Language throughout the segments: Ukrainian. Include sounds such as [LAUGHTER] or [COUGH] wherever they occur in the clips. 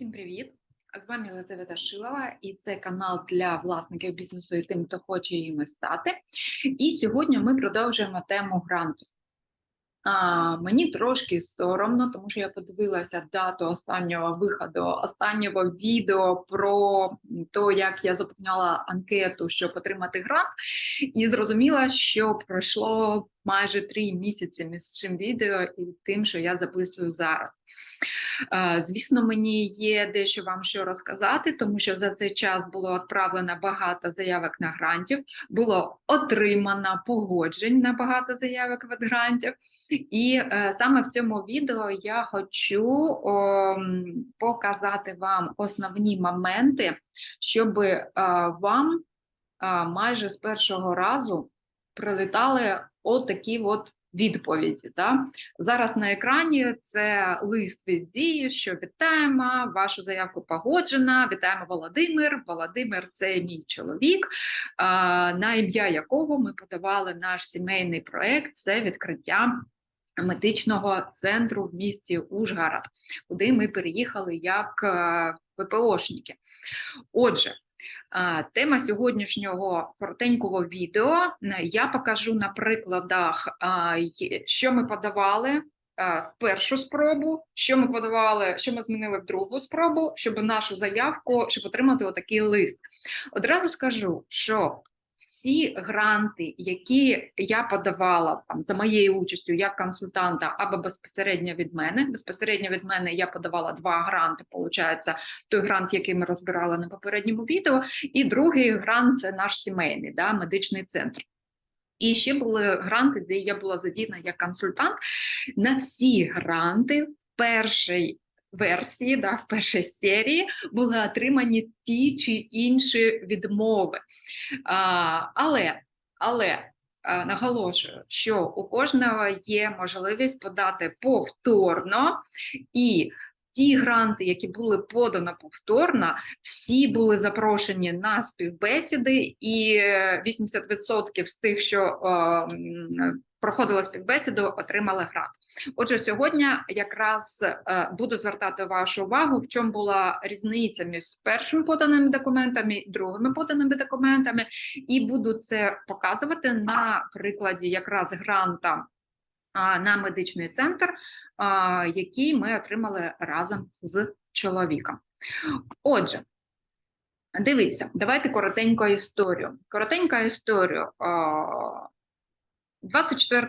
Всім привіт! З вами Єлизавета Шилова, і це канал для власників бізнесу і тим, хто хоче їм стати. І сьогодні ми продовжуємо тему грантів. А, мені трошки соромно, тому що я подивилася дату останнього виходу, останнього відео про те, як я заповняла анкету, щоб отримати грант, і зрозуміла, що пройшло майже три місяці між цим відео і тим, що я записую зараз. Е, Звісно, мені є дещо вам що розказати, тому що за цей час було відправлено багато заявок на грантів, було отримано погоджень на багато заявок від грантів. І е, саме в цьому відео я хочу показати вам основні моменти, щоб е, вам майже з першого разу прилітали отакі от відповіді. Да? Зараз на екрані це лист від дії, що вітаємо, вашу заявку погоджена. Вітаємо Володимир. Володимир це мій чоловік, на ім'я якого ми подавали наш сімейний проект. Це відкриття. Медичного центру в місті Ужгород, куди ми переїхали як е, ВПОшники. Отже, Тема сьогоднішнього коротенького відео я покажу на прикладах, що ми подавали в першу спробу, що ми подавали, що ми змінили в другу спробу, щоб нашу заявку, щоб отримати отакий лист. Одразу скажу, що всі гранти, які я подавала там за моєю участю як консультанта або безпосередньо від мене, безпосередньо від мене я подавала два гранти. Получається, той грант, який ми розбирали на попередньому відео, і другий грант це наш сімейний да, медичний центр. І ще були гранти, де я була задіяна як консультант. На всі гранти в першій версії, да, в першій серії були отримані ті чи інші відмови. А, але, але наголошую, що у кожного є можливість подати повторно і. Ті гранти, які були подано повторно, всі були запрошені на співбесіди, і е, 80% з тих, що м, проходили співбесіду, отримали грант. Отже, сьогодні якраз е, буду звертати вашу увагу, в чому була різниця між першими поданими документами і другими поданими документами, і буду це показувати на прикладі якраз гранта на медичний центр, який ми отримали разом з чоловіком. Отже, дивіться, давайте коротенько історію. Коротенька історію. А, 24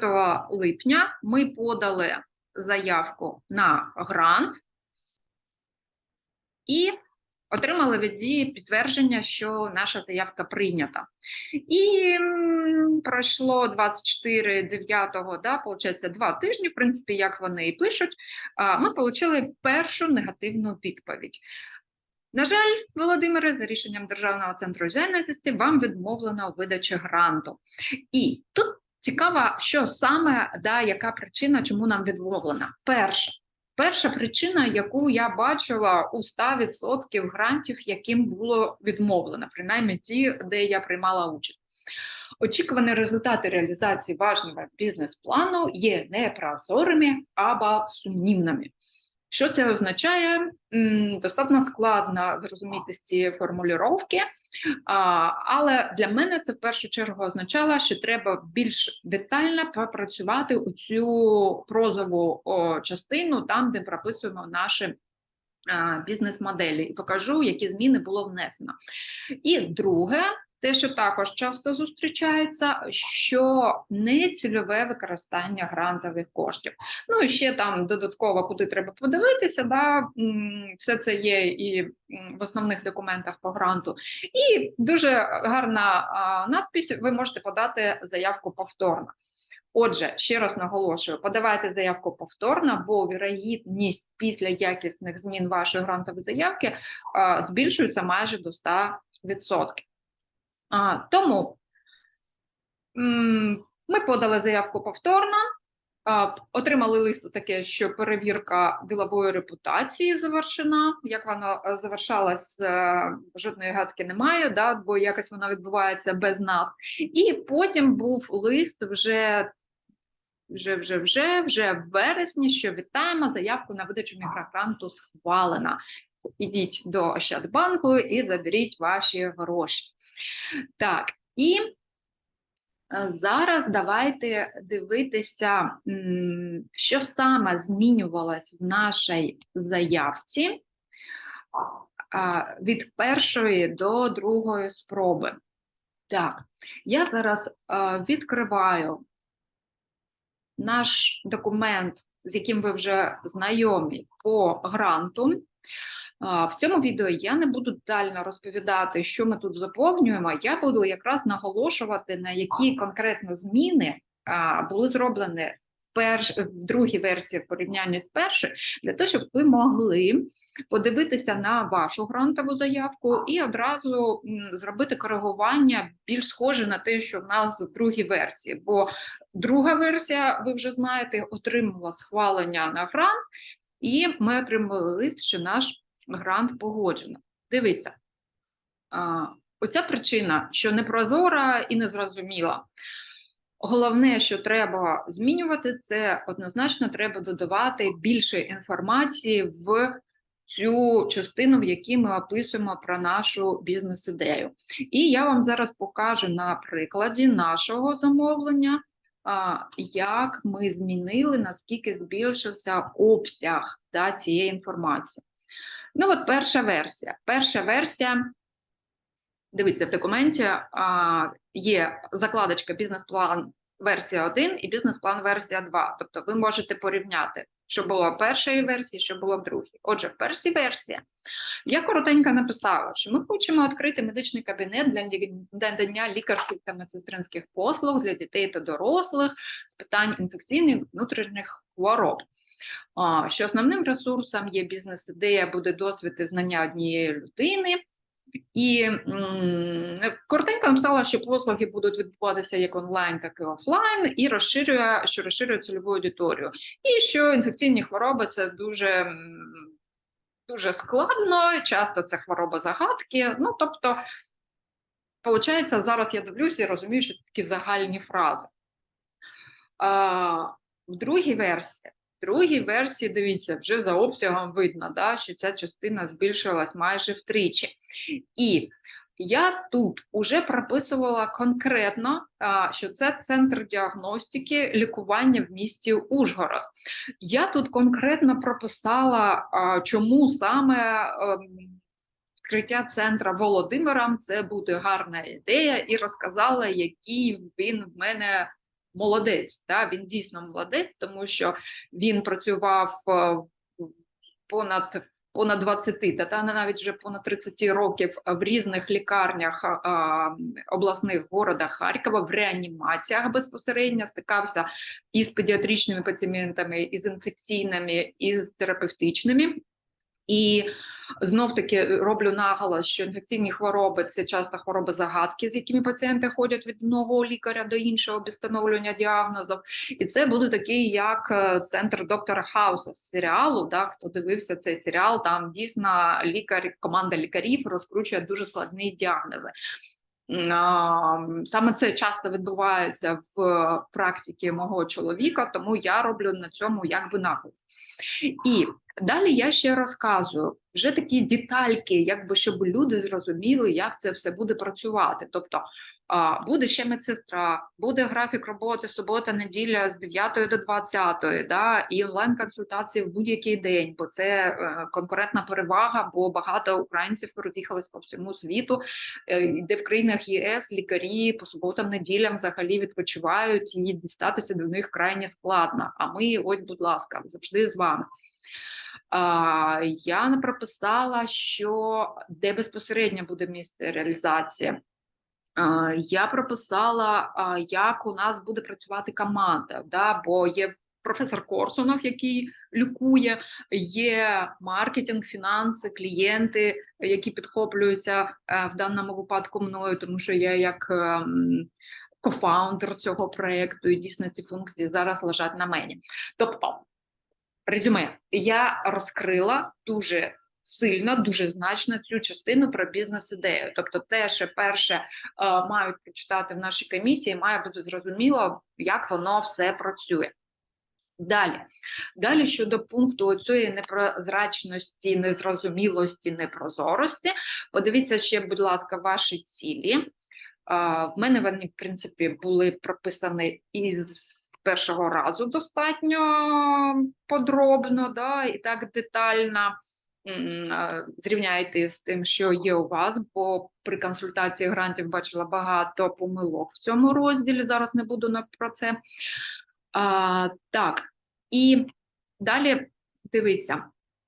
липня ми подали заявку на грант і отримали від дії підтвердження, що наша заявка прийнята. І пройшло 24 9 да, получається, два тижні, в принципі, як вони і пишуть, ми отримали першу негативну відповідь. На жаль, Володимире, за рішенням Державного центру зайнятості вам відмовлено у видачі гранту. І тут цікаво, що саме да, яка причина, чому нам відмовлена? Перша. Перша причина, яку я бачила у 100% грантів, яким було відмовлено, принаймні ті, де я приймала участь. Очікувані результати реалізації важного бізнес-плану є непрозорими або сумнівними. Що це означає? Достатньо складно зрозуміти з цієї формулювання, але для мене це в першу чергу означало, що треба більш детально попрацювати у цю прозову частину, там, де прописуємо наші бізнес-моделі, і покажу, які зміни було внесено. І друге, те, що також часто зустрічається, що нецільове використання грантових коштів. Ну і ще там додатково, куди треба подивитися, да, все це є і в основних документах по гранту. І дуже гарна надпись: ви можете подати заявку повторно. Отже, ще раз наголошую: подавайте заявку повторно, бо вірогідність після якісних змін вашої грантової заявки збільшується майже до 100%. А, тому ми подали заявку повторно, а, отримали лист таке, що перевірка ділової репутації завершена. Як вона е, завершалась, е, жодної гадки немає, да, бо якось вона відбувається без нас. І потім був лист вже. Вже, вже, вже, вже в вересні, що вітаємо, заявку на видачу мікрогранту схвалена. Ідіть до Ощадбанку і заберіть ваші гроші. Так, і е, зараз давайте дивитися, що саме змінювалось в нашій заявці від першої до другої спроби. Так, я зараз відкриваю наш документ, з яким ви вже знайомі по гранту. В цьому відео я не буду детально розповідати, що ми тут заповнюємо. Я буду якраз наголошувати, на які конкретно зміни були зроблені в, перш... в другій версії в порівнянні з першою, для того, щоб ви могли подивитися на вашу грантову заявку і одразу зробити коригування більш схоже на те, що в нас в другій версії. Бо друга версія, ви вже знаєте, отримала схвалення на грант, і ми отримали лист, що наш грант погоджено. Дивіться, оця причина, що непрозора і незрозуміла. Головне, що треба змінювати, це однозначно треба додавати більше інформації в цю частину, в якій ми описуємо про нашу бізнес-ідею. І я вам зараз покажу на прикладі нашого замовлення, як ми змінили, наскільки збільшився обсяг да, цієї інформації. Ну, от перша версія. Перша версія. Дивіться, в документі а, є закладочка бізнес-план версія 1 і бізнес-план версія 2. Тобто ви можете порівняти, що було в першій версії, що було в другій. Отже, в першій версії я коротенько написала, що ми хочемо відкрити медичний кабінет для надання лікарських та медсестринських послуг для дітей та дорослих з питань інфекційних внутрішніх хвороб. Що основним ресурсом є бізнес-ідея, буде досвід і знання однієї людини. І коротенько написала, що послуги будуть відбуватися як онлайн, так і офлайн, і розширює, що розширює цільову аудиторію. І що інфекційні хвороби це дуже, дуже складно, часто це хвороба загадки. Ну, тобто, виходить, зараз я дивлюся і розумію, що це такі загальні фрази. В другій версії. В другій версії, дивіться, вже за обсягом видно, да, що ця частина збільшилась майже втричі. І я тут вже прописувала конкретно, що це центр діагностики лікування в місті Ужгород. Я тут конкретно прописала, чому саме ем, відкриття центра Володимиром це буде гарна ідея, і розказала, який він в мене молодець. Та? Він дійсно молодець, тому що він працював е, понад понад 20, та, та навіть вже понад 30 років в різних лікарнях а, а, обласних города Харкова в реанімаціях безпосередньо стикався із педіатричними пацієнтами, із інфекційними, із терапевтичними. І знов таки роблю наголос, що інфекційні хвороби це часто хвороби загадки, з якими пацієнти ходять від одного лікаря до іншого без встановлення діагнозів. І це буде такий, як е, центр доктора Хауса з серіалу. Да, хто дивився цей серіал, там дійсно лікар, команда лікарів розкручує дуже складні діагнози. Саме це часто відбувається в практиці мого чоловіка, тому я роблю на цьому якби наголос. І далі я ще розказую вже такі детальки, якби щоб люди зрозуміли, як це все буде працювати. Тобто буде ще медсестра, буде графік роботи субота, неділя з 9 до 20, да, і онлайн-консультації в будь-який день, бо це е, конкурентна перевага, бо багато українців роз'їхались по всьому світу, е, де в країнах ЄС лікарі по суботам, неділям взагалі відпочивають і дістатися до них крайне складно. А ми, ось, будь ласка, завжди з вами. Я не прописала, що де безпосередньо буде місце реалізації. Я прописала, як у нас буде працювати команда, да, бо є професор Корсунов, який лікує, є маркетинг, фінанси, клієнти, які підхоплюються е, в даному випадку мною, тому що я як ем, кофаундер цього проєкту, і дійсно ці функції зараз лежать на мені. Тобто, резюме, я розкрила дуже сильно, дуже значно цю частину про бізнес-ідею. Тобто, те, що перше е, мають прочитати в нашій комісії, має бути зрозуміло, як воно все працює. Далі. Далі щодо пункту цієї непрозрачності, незрозумілості, непрозорості, подивіться ще, будь ласка, ваші цілі. В мене вони, в принципі, були прописані із першого разу достатньо подробно, да, і так детально. Зрівняйте з тим, що є у вас, бо при консультації грантів бачила багато помилок в цьому розділі. Зараз не буду про це. А, так, і далі дивіться.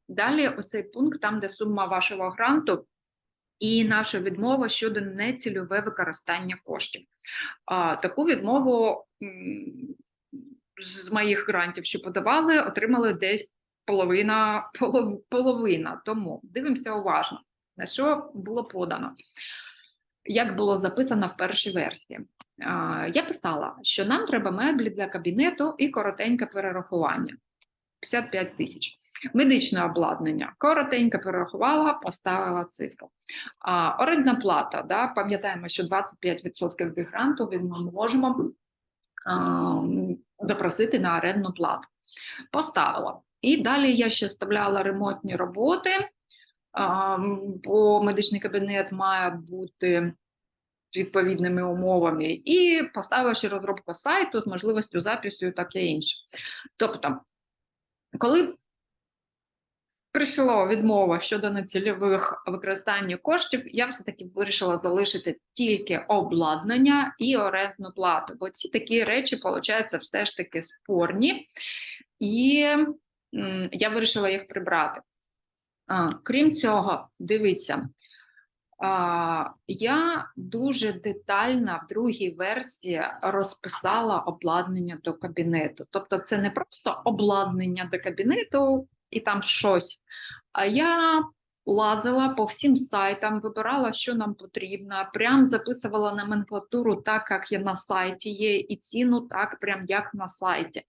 Далі оцей пункт, там, де сума вашого гранту і наша відмова щодо нецільове використання коштів. А, таку відмову з моїх грантів, що подавали, отримали десь половина, полов- половина. Тому дивимося уважно, на що було подано. Як було записано в першій версії. Я писала, що нам треба меблі для кабінету і коротеньке перерахування 55 тисяч. Медичне обладнання коротенько перерахувала, поставила цифру. А, орендна плата, да, пам'ятаємо, що 25% від гранту ми можемо запросити на орендну плату. Поставила. І далі я ще вставляла ремонтні роботи, бо медичний кабінет має бути відповідними умовами, і поставила ще розробку сайту з можливістю запису і інше. Тобто, коли прийшла відмова щодо нецільових використання коштів, я все-таки вирішила залишити тільки обладнання і орендну плату, бо ці такі речі, виходить, все ж таки спорні, і я вирішила їх прибрати. А, крім цього, дивіться, я дуже детально в другій версії розписала обладнання до кабінету. Тобто, це не просто обладнання до кабінету і там щось, а я лазила по всім сайтам, вибирала, що нам потрібно, прям записувала номенклатуру так, як є на сайті є, і ціну так, прям як на сайті.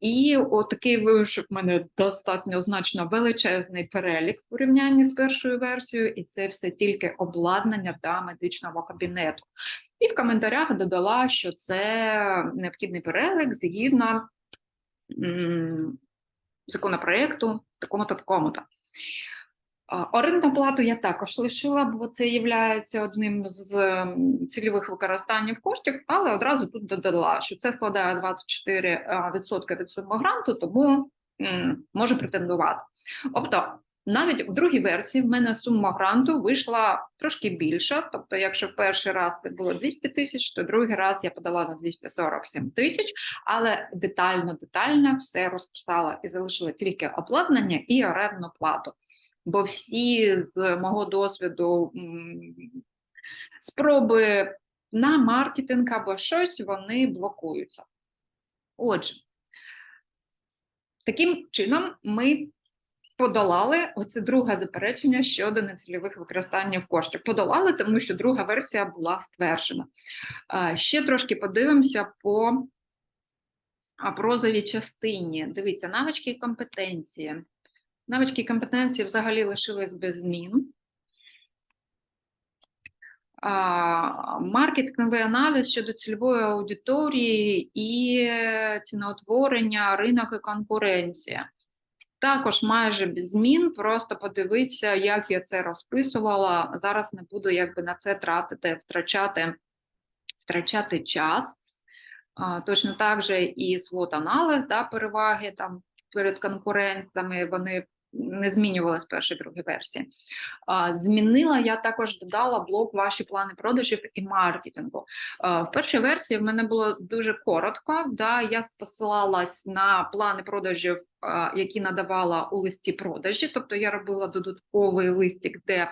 І отакий вийшов в мене достатньо значно величезний перелік в порівнянні з першою версією, і це все тільки обладнання та медичного кабінету. І в коментарях додала, що це необхідний перелік згідно законопроекту такому-то такому-то. Орендну плату я також лишила, бо це є одним з цільових використанням коштів, але одразу тут додала, що це складає 24% від суми гранту, тому може претендувати. Тобто, навіть в другій версії в мене сума гранту вийшла трошки більша. Тобто, якщо перший раз це було 200 тисяч, то другий раз я подала на 247 тисяч, але детально, детально все розписала і залишила тільки обладнання і орендну плату бо всі з мого досвіду спроби на маркетинг або щось вони блокуються. Отже, таким чином ми подолали оце друге заперечення щодо нецільових використання коштів. Подолали, тому що друга версія була стверджена. Ще трошки подивимося по прозовій частині. Дивіться, навички і компетенції. Навички і компетенції взагалі лишились без змін. А, Маркетинговий аналіз щодо цільової аудиторії і ціноутворення, ринок і конкуренція. Також майже без змін, просто подивитися, як я це розписувала. Зараз не буду якби на це тратити, втрачати, втрачати час. А, Точно так же і свот аналіз да, переваги там перед конкурентами, вони не змінювалися перші другі версії. А, Змінила я також додала блок ваші плани продажів і маркетингу. А, В першій версії в мене було дуже коротко. Да, Я посилалась на плани продажів, які надавала у листі продажі. Тобто я робила додатковий листик, де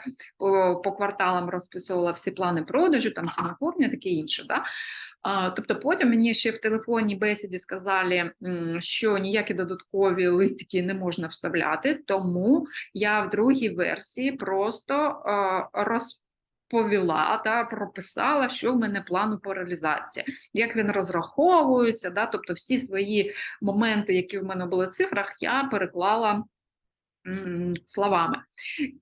по, кварталам розписувала всі плани продажу, там ціноформня, таке інше. Да? Тобто потім мені ще в телефонній бесіді сказали, що ніякі додаткові листики не можна вставляти, тому я в другій версії просто е, розповіла та прописала, що в мене плану по реалізації, як він розраховується, да, тобто всі свої моменти, які в мене були в цифрах, я переклала словами.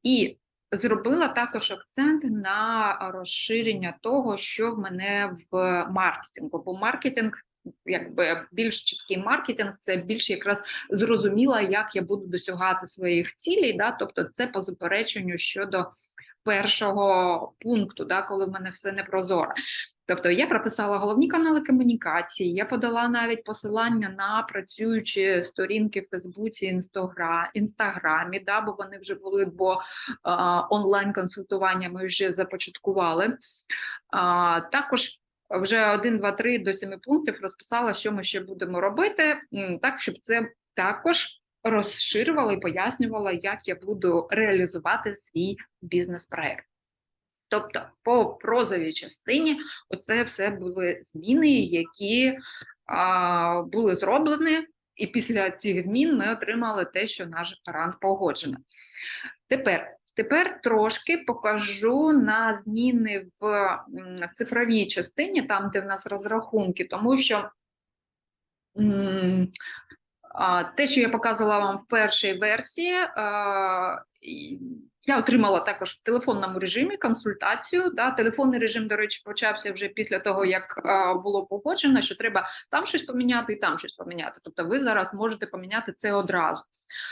І Зробила також акцент на розширення того, що в мене в маркетингу, бо маркетинг якби більш чіткий маркетинг, це більш якраз зрозуміла, як я буду досягати своїх цілей. Да? Тобто, це по запереченню щодо першого пункту, да, коли в мене все не прозоро. Тобто я прописала головні канали комунікації, я подала навіть посилання на працюючі сторінки в Фейсбуці, Інстагра, Інстаграмі, да, бо вони вже були, бо онлайн-консультування ми вже започаткували. А, також вже один, два, три до семи пунктів розписала, що ми ще будемо робити, так щоб це також розширювала і пояснювала, як я буду реалізувати свій бізнес-проект. Тобто, по прозовій частині, оце все були зміни, які а, були зроблені, і після цих змін ми отримали те, що наш грант погоджено. Тепер, тепер трошки покажу на зміни в цифровій частині, там, де в нас розрахунки, тому що. Те, що я показувала вам в першій версії, я отримала також в телефонному режимі консультацію. Телефонний режим, до речі, почався вже після того, як було погоджено, що треба там щось поміняти і там щось поміняти. Тобто, ви зараз можете поміняти це одразу.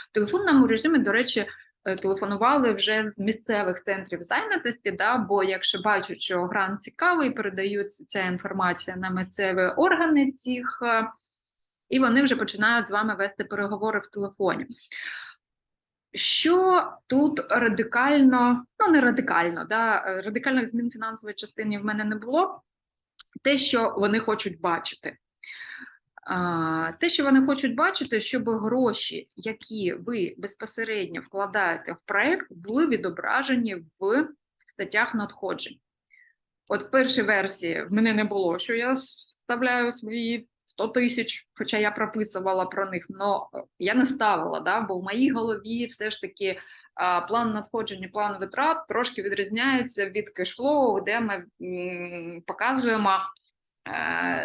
В телефонному режимі, до речі, е, телефонували вже з місцевих центрів зайнятості, бо якщо бачать, що грант цікавий, передаються ця інформація на місцеві органи цих. І вони вже починають з вами вести переговори в телефоні. Що тут радикально, ну не радикально, да, радикальних змін в фінансовій частині в мене не було. Те, що вони хочуть бачити. Те, що вони хочуть бачити, щоб гроші, які ви безпосередньо вкладаєте в проект, були відображені в статтях надходжень. От в першій версії в мене не було, що я вставляю свої 100 тисяч, хоча я прописувала про них, але я не ставила, да, бо в моїй голові все ж таки план надходження, план витрат трошки відрізняється від кешфлоу, де ми показуємо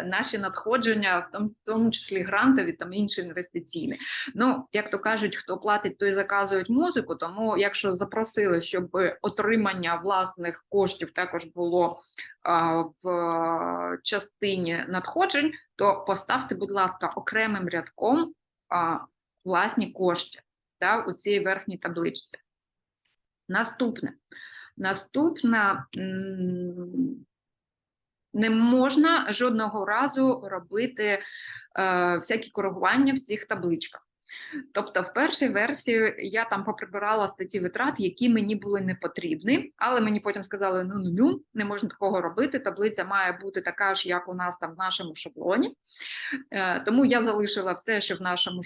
наші надходження, в тому, числі грантові там інші інвестиційні. Ну, як то кажуть, хто платить, той заказують музику. Тому, якщо запросили, щоб отримання власних коштів також було в частині надходжень, то поставте, будь ласка, окремим рядком власні кошти да, у цій верхній табличці. Наступне. Наступне. Не можна жодного разу робити е, всякі коригування в цих табличках. Тобто, в першій версії я там поприбирала статті витрат, які мені були не потрібні, але мені потім сказали: ну ну ну не можна такого робити. Таблиця має бути така ж, як у нас там в нашому шаблоні. Е, тому я залишила все, що в нашому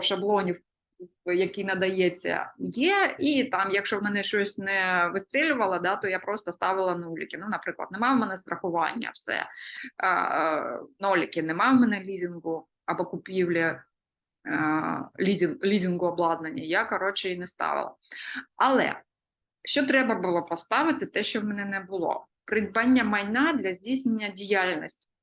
шаблоні який надається, є, і там, якщо в мене щось не вистрілювало, да, то я просто ставила нуліки. Ну, наприклад, немає в мене страхування, все а, ноліки, немає в мене лізінгу або купівлі лізінг, лізінгу обладнання, я коротше і не ставила. Але що треба було поставити, те, що в мене не було: придбання майна для здійснення діяльності.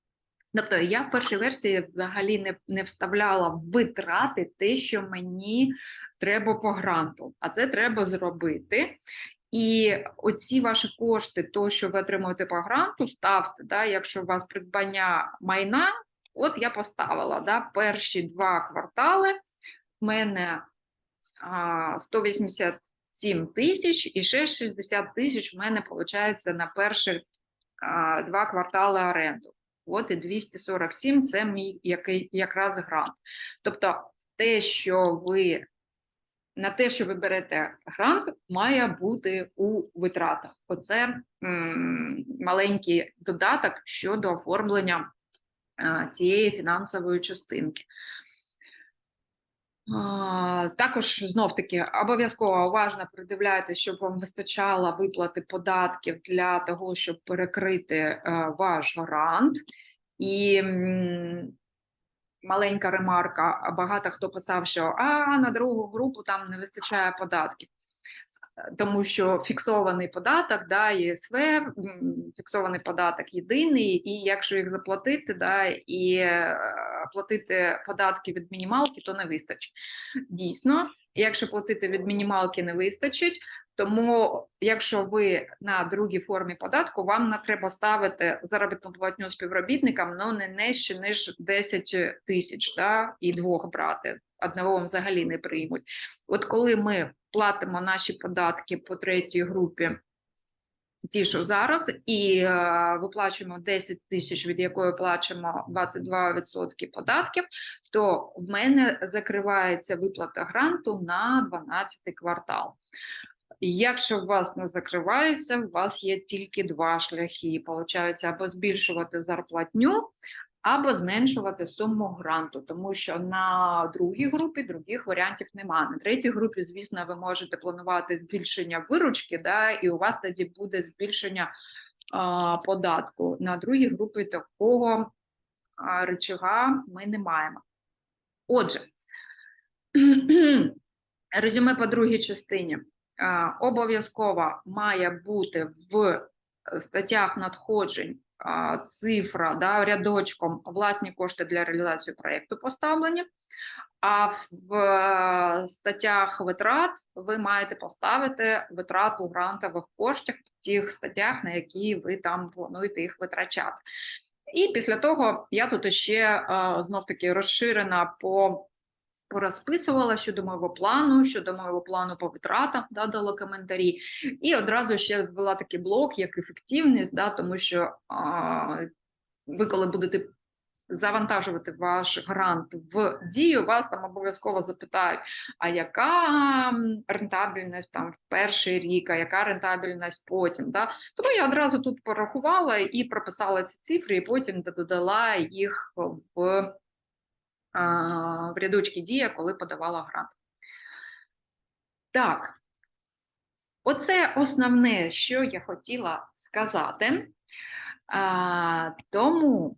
Тобто я в першій версії взагалі не, не вставляла витрати те, що мені треба по гранту, а це треба зробити. І оці ваші кошти, то, що ви отримуєте по гранту, ставте, да, якщо у вас придбання майна, от я поставила да, перші два квартали, в мене а, 187 тисяч і ще 60 тисяч в мене виходить на перші а, два квартали оренду. От і 247 це мій який, якраз грант. Тобто, те, що ви на те, що ви берете грант, має бути у витратах. Оце маленький додаток щодо оформлення а, цієї фінансової частинки. Також знов таки обов'язково уважно придивляйте, щоб вам вистачало виплати податків для того, щоб перекрити е, ваш грант. І маленька ремарка: багато хто писав, що а на другу групу там не вистачає податків. Тому що фіксований податок, да, ЄСВ, фіксований податок єдиний, і якщо їх заплатити, да, і е, платити податки від мінімалки, то не вистачить. Дійсно, якщо платити від мінімалки не вистачить, Тому, якщо ви на другій формі податку, вам не треба ставити заробітну платню співробітникам ну не нижче ніж 10 тисяч, да, і двох брати. Одного вам взагалі не приймуть. От коли ми платимо наші податки по третій групі, ті, що зараз, і е, виплачуємо 10 тисяч, від якої плачемо 22% податків, то в мене закривається виплата гранту на 12 квартал. Якщо у вас не закривається, у вас є тільки два шляхи. Получається, або збільшувати зарплатню, або зменшувати суму гранту, тому що на другій групі других варіантів немає. На третій групі, звісно, ви можете планувати збільшення виручки, да, і у вас тоді буде збільшення а, податку. На другій групі такого а, речага ми не маємо. Отже, [CLEARS THROAT] резюме по другій частині. А, Обов'язково має бути в статтях надходжень цифра да, рядочком власні кошти для реалізації проєкту поставлені. А в, е, статтях витрат ви маєте поставити витрату грантових коштів в тих статтях, на які ви там плануєте їх витрачати. І після того я тут ще знов таки розширена по порозписувала щодо мого плану, щодо мого плану по витратам, да, дала коментарі, і одразу ще ввела такий блок, як ефективність, да, тому що а, ви, коли будете завантажувати ваш грант в дію, вас там обов'язково запитають, а яка рентабельність там в перший рік, а яка рентабельність потім. Да? Тому я одразу тут порахувала і прописала ці цифри, і потім додала їх в в рядочки дія, коли подавала грант. Так, оце основне, що я хотіла сказати. А, Тому,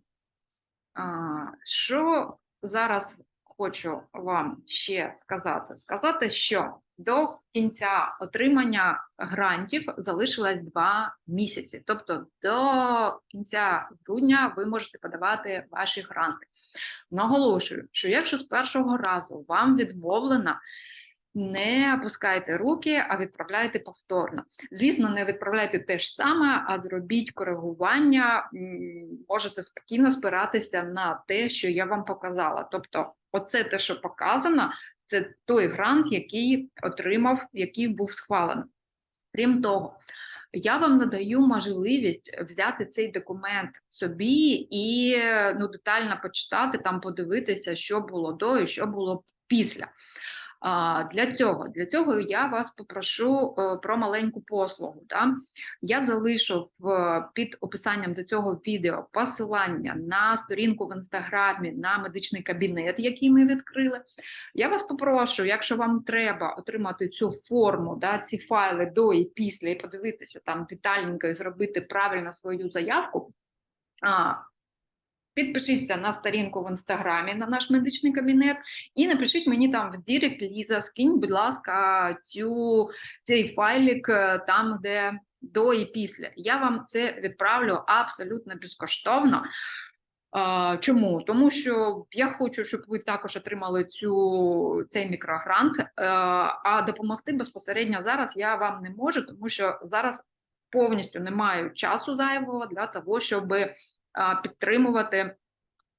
а, що зараз хочу вам ще сказати? Сказати, що до кінця отримання грантів залишилось два місяці. Тобто до кінця грудня ви можете подавати ваші гранти. Наголошую, що якщо з першого разу вам відмовлено, не опускайте руки, а відправляйте повторно. Звісно, не відправляйте те ж саме, а зробіть коригування. Можете спокійно спиратися на те, що я вам показала. Тобто, оце те, що показано, це той грант, який отримав, який був схвалений. Крім того, я вам надаю можливість взяти цей документ собі і ну, детально почитати, там подивитися, що було до і що було після. Для цього для цього я вас попрошу е, про маленьку послугу. Да? Я залишу під описанням до цього відео посилання на сторінку в інстаграмі на медичний кабінет, який ми відкрили. Я вас попрошу, якщо вам треба отримати цю форму, да, ці файли до і після, і подивитися там детальненько і зробити правильно свою заявку. Підпишіться на сторінку в інстаграмі на наш медичний кабінет і напишіть мені там в Дірект, Ліза, скинь, будь ласка, цю, цей файлик е, там, де до і після. Я вам це відправлю абсолютно безкоштовно. Чому? Тому що я хочу, щоб ви також отримали цю, цей мікрогрант, е, а допомогти безпосередньо зараз я вам не можу, тому що зараз повністю не маю часу зайвого для того, щоб підтримувати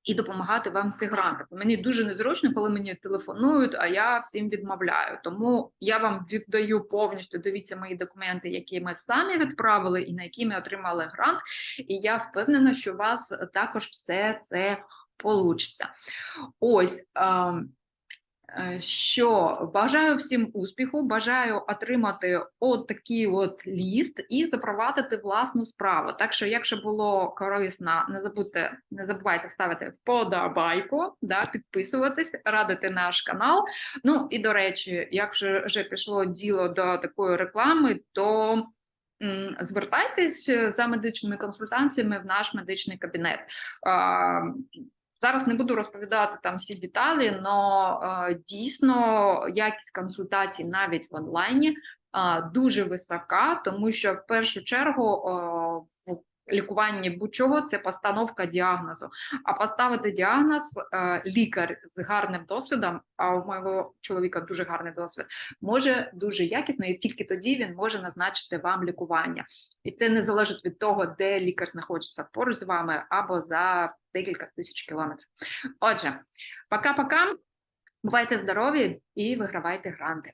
і допомагати вам цих грантах. Мені дуже незручно, коли мені телефонують, а я всім відмовляю. Тому я вам віддаю повністю дивіться мої документи, які ми самі відправили, і на які ми отримали грант. І я впевнена, що у вас також все це получиться. Ось. Е, що бажаю всім успіху, бажаю отримати от такий от ліст і запровадити власну справу. Так що, якщо було корисно, не забудьте, не забувайте ставити вподобайку, да, підписуватись, радити наш канал. Ну і до речі, якщо вже пішло діло до такої реклами, то Звертайтесь за медичними консультаціями в наш медичний кабінет. Зараз не буду розповідати там всі деталі, але дійсно якість консультацій навіть в онлайні дуже висока, тому що в першу чергу в лікуванні будь-чого це постановка діагнозу. А поставити діагноз е, лікар з гарним досвідом, а у моєго чоловіка дуже гарний досвід, може дуже якісно, і тільки тоді він може назначити вам лікування. І це не залежить від того, де лікар знаходиться поруч з вами або за декілька тисяч кілометрів. Отже, пока-пока. Бувайте здорові і вигравайте гранти.